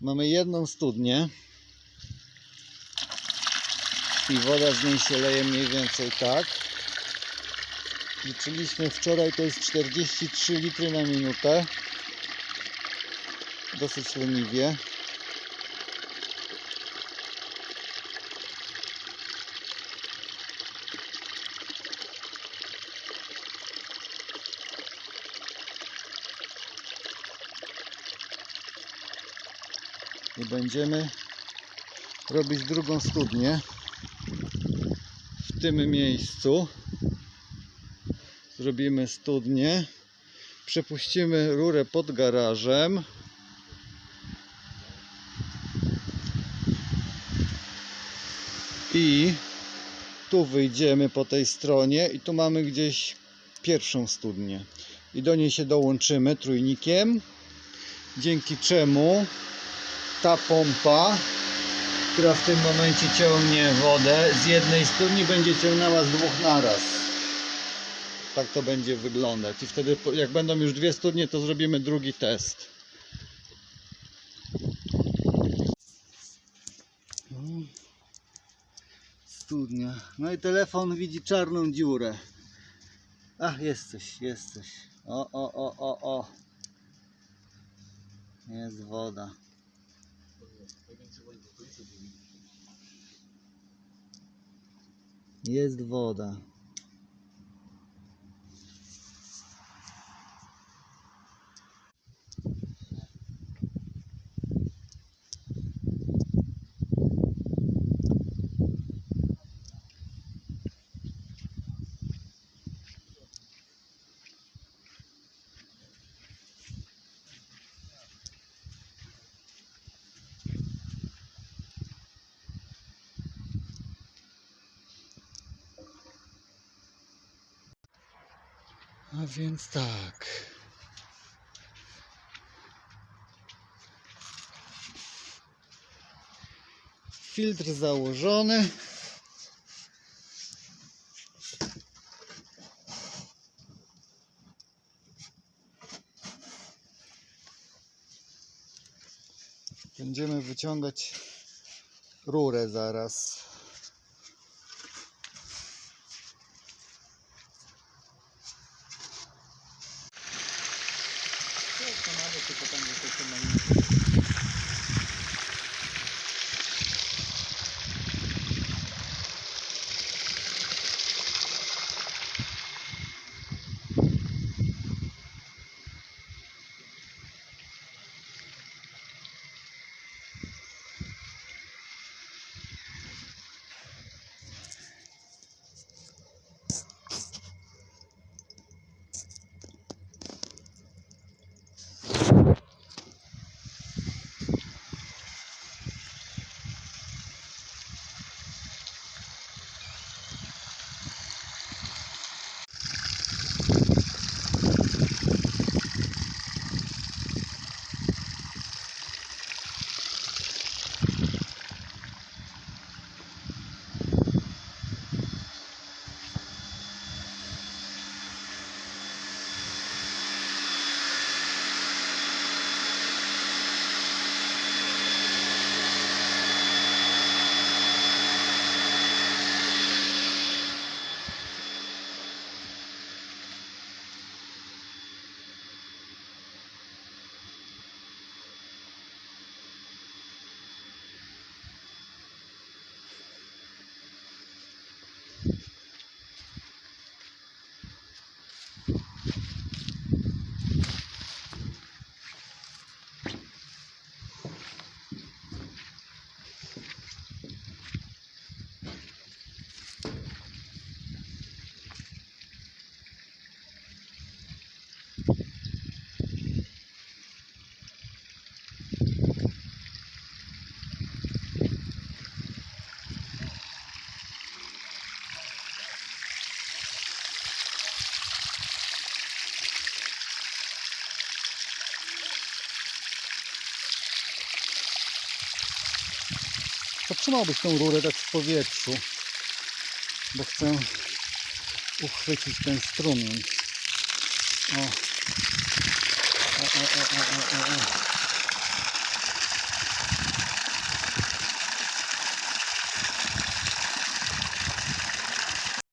Mamy jedną studnię i woda z niej się leje mniej więcej tak. Liczyliśmy wczoraj, to jest 43 litry na minutę. Dosyć leniwie. I będziemy robić drugą studnię w tym miejscu. Zrobimy studnię. Przepuścimy rurę pod garażem. I tu wyjdziemy po tej stronie i tu mamy gdzieś pierwszą studnię. I do niej się dołączymy trójnikiem. Dzięki czemu ta pompa, która w tym momencie ciągnie wodę z jednej studni będzie ciągnęła z dwóch naraz. Tak to będzie wyglądać. I wtedy jak będą już dwie studnie, to zrobimy drugi test. Studnia. No i telefon widzi czarną dziurę. Ach, jest coś, jest coś. O, o, o, o, o. Jest woda. Jest woda. A więc tak. Filtr założony. Będziemy wyciągać rurę zaraz. потім потім Zatrzymałbyś tą rurę tak w powietrzu, bo chcę uchwycić ten strumień. O, o, o, o, o, o, o.